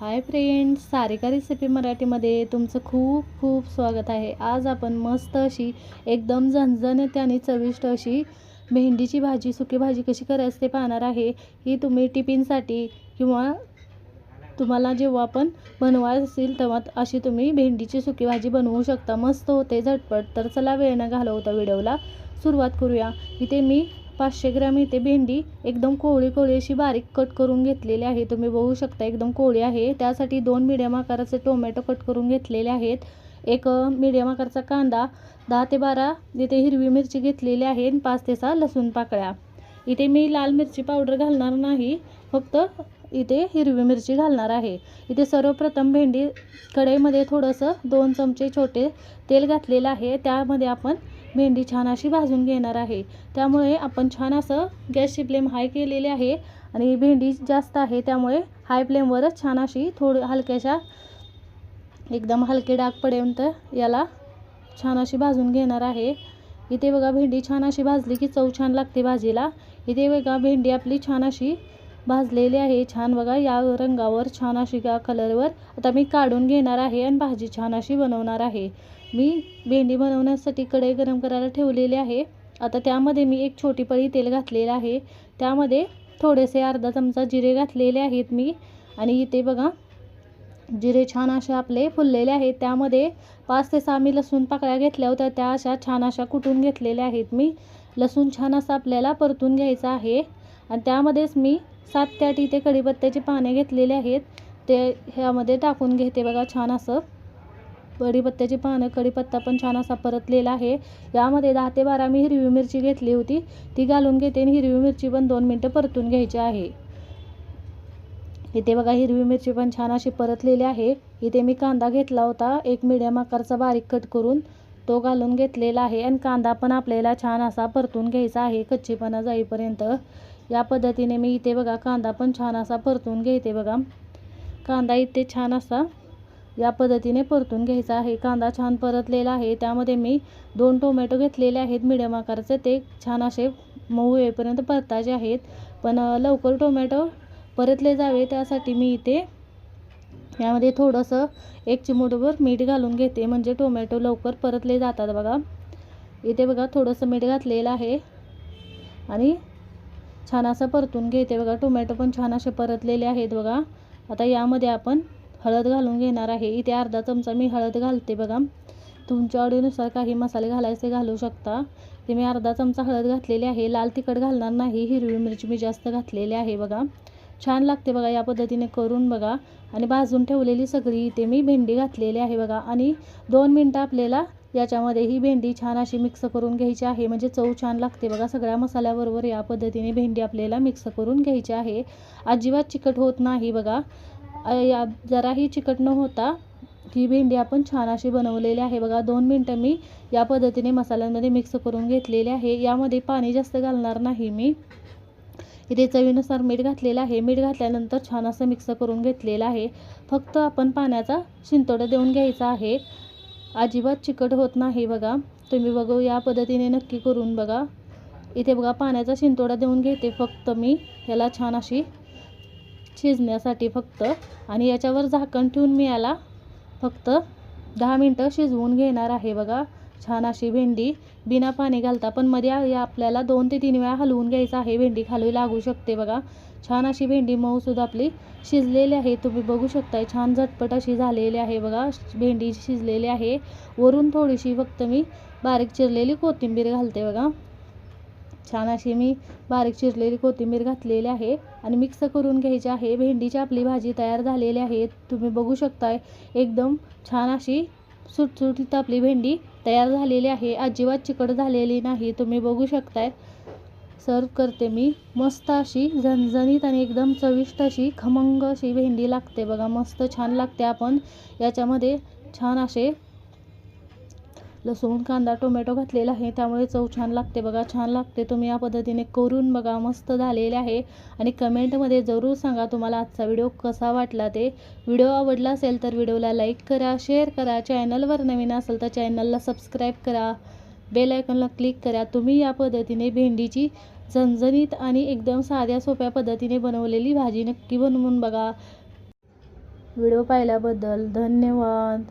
Hi friends Sarika recipe मराठीमध्ये तुमचं खूप खूप स्वागत आहे. आज आपण मस्त अशी एकदम झणझणीत आणि चविष्ट अशी भेंडीची भाजी सुकी भाजी कशी करायची ते पाहणार आहे. ही तुम्ही टिफिनसाठी किंवा तुम्हाला जेव्हा पण बनवायचं असेल तेव्हा अशी तुम्ही भेंडीची सुकी भाजी बनवू शकता. मस्त होते झटपट. तर चला वेळ न घालवता व्हिडिओला सुरुवात करूया. इथे मी पाचशे ग्रॅम इथे भेंडी एकदम कोवळी कोवळी अशी बारीक कट करून घेतलेली आहे. तुम्ही बघू शकता एकदम कोवळी आहे. त्यासाठी दोन मिडियम आकाराचे टोमॅटो कट करून घेतलेले आहेत. एक मिडियम आकाराचा कांदा दहा ते बारा इथे हिरवी मिरची घेतलेली आहे पाच ते सहा लसूण पाकळ्या. इथे मी लाल मिरची पावडर घालणार नाही फक्त इथे हिरवी मिरची घालणार आहे. इथे सर्वप्रथम भेंडी कढईमध्ये थोडंसं दोन चमचे छोटे तेल घातलेलं आहे. त्यामध्ये आपण भेंडी छान अशी भाजून घेणार आहे. त्यामुळे आपण छान असं गॅसची फ्लेम हाय केलेली आहे आणि भेंडी जास्त आहे त्यामुळे हाय फ्लेमवरच छान अशी थोडी हलक्याशा एकदम हलके डाग पडेपर्यंत याला छान अशी भाजून घेणार आहे. इथे बघा भेंडी छान अशी भाजली की चव छान लागते भाजीला. इथे बघा भेंडी आपली छान अशी भाजलेली आहे. छान बघा या रंगावर छान अशी का कलरवर आता मी काढून घेणार आहे आणि भाजी छान अशी बनवणार आहे. मी भेंडी बनवण्यासाठी कढई गरम करायला ठेवलेली आहे. आता त्यामध्ये मी एक छोटी पळी तेल घातलेलं आहे. त्यामध्ये थोडेसे अर्धा चमचा जिरे घातलेले आहेत मी. आणि इथे बघा जिरे छान असे आपले फुललेले आहेत. त्यामध्ये पाच ते सहा मी लसूण पाकळ्या घेतल्या होत्या. त्या अशा छान अशा कुटून घेतलेल्या आहेत मी. लसूण छान असं आपल्याला परतून घ्यायचं आहे. आणि त्यामध्येच मी सात ते आठ इथे कढीपत्त्याचे पाने घेतलेले आहेत. ते ह्यामध्ये टाकून घेते बघा छान असं. कढीपत्त्याची पानं कढीपत्ता पण छान असा परतलेला आहे. यामध्ये दहा ते बारा मी हिरवी मिरची घेतली होती. ती घालून घेते आणि हिरवी मिरची पण दोन मिनटं परतून घ्यायची आहे. इथे बघा हिरवी मिरची पण छान अशी परतलेली आहे. इथे मी कांदा घेतला होता एक मिडियम आकारचा बारीक कट करून. तो घालून घेतलेला आहे आणि कांदा पण आपल्याला छान असा परतून घ्यायचा आहे कच्चीपणा जाईपर्यंत. या पद्धतीने मी इथे बघा कांदा पण छान असा परतून घेते बघा. कांदा इथे छान असा या पद्धतीने परतून घ्यायचा आहे. कांदा छान परतलेला आहे. त्यामध्ये मी दोन टोमॅटो घेतलेले आहेत. मिडियम आकाराचे. ते छान असे मऊ येईपर्यंत परतायचे आहेत. पण लवकर टोमॅटो परतले जावे. त्यासाठी मी इथे यामध्ये थोडंसं एक चिमूटभर मीठ घालून घेते. म्हणजे टोमॅटो लवकर परतले जातात बघा. इथे बघा थोडंसं मीठ घातलेलं आहे. आणि छान असं परतून घेते बघा. टोमॅटो पण छान असे परतलेले आहेत बघा. आता यामध्ये आपण हळद घालून घेणार आहे. इथे अर्धा चमचा मी हळद घालते बघा. तुमच्या आवडीनुसार काही मसाले घालायचे घालू शकता. ते मी अर्धा चमचा हळद घातलेली आहे. लाल तिखट घालणार नाही. हिरवी मिरची मी जास्त घातलेली आहे बघा. छान लागते बघा या पद्धतीने करून बघा. आणि भाजून ठेवलेली सगळी इथे मी भेंडी घातलेली आहे बघा. आणि दोन मिनटं आपल्याला याच्यामध्ये ही भेंडी छान अशी मिक्स करून घ्यायची आहे. म्हणजे चव छान लागते बघा. सगळ्या मसाल्याबरोबर या पद्धतीने भेंडी आपल्याला मिक्स करून घ्यायची आहे. अजिबात चिकट होत नाही बघा. या जराही चिकट न होता ही भेंडी आपण छान अशी बनवलेली आहे. बघा दोन मिनटं मी या पद्धतीने मसाल्यांमध्ये मिक्स करून घेतलेली आहे. यामध्ये पाणी जास्त घालणार नाही मी. इथे चवीनुसार मीठ घातलेलं आहे. मीठ घातल्यानंतर छान असं मिक्स करून घेतलेलं आहे. फक्त आपण पाण्याचा शिंतोडा देऊन घ्यायचा आहे. अजिबात चिकट होत नाही बघा. तुम्ही बघू या पद्धतीने नक्की करून बघा. इथे बघा पाण्याचा शिंतोडा देऊन घेते फक्त मी. याला छान अशी शिजण्यासाठी फक्त. आणि याच्यावर झाकण ठेवून मी याला फक्त दहा मिनटं शिजवून घेणार आहे बघा. छान अशी भेंडी बिना पाणी घालता पण मध्ये या आपल्याला दोन ते तीन वेळा हलवून घ्यायचं आहे. भेंडी खाली लागू शकते बघा. छान अशी भेंडी मऊसुद्धा आपली शिजलेली आहे. तुम्ही बघू शकताय छान झटपट अशी झालेली आहे बघा. भेंडी शिजलेली आहे. वरून थोडीशी फक्त मी बारीक चिरलेली कोथिंबीर घालते बघा. छान अशी मी बारीक चिरलेली कोथिंबीर घातलेली आहे आणि मिक्स करून घ्यायची आहे. भेंडीची आपली भाजी तयार झालेली आहे. तुम्ही बघू शकताय एकदम छान अशी सुटसुटीत आपली भेंडी तयार झालेली आहे. अजिबात चिकट झालेली नाही. तुम्ही बघू शकताय सर्व करते मी. मस्त अशी झणझणीत आणि एकदम चविष्ट अशी खमंग अशी भेंडी लागते बघा. मस्त छान लागते आपण. याच्यामध्ये छान असे लसूण कांदा टोमॅटो घातलेला आहे. त्यामुळे चव छान लागते बघा छान लागते. तुम्ही या पद्धतीने करून बघा मस्त झालेले आहे. आणि कमेंटमध्ये जरूर सांगा तुम्हाला आजचा व्हिडिओ कसा वाटला ते. व्हिडिओ आवडला असेल तर व्हिडिओला लाईक करा शेअर करा. चॅनलवर नवीन असेल तर चॅनलला सबस्क्राईब करा. बेल आयकॉनला क्लिक करा. तुम्ही या पद्धतीने भेंडीची झणझणीत आणि एकदम साध्या सोप्या पद्धतीने बनवलेली भाजी नक्की बनवून बघा. व्हिडिओ पाहिल्याबद्दल धन्यवाद.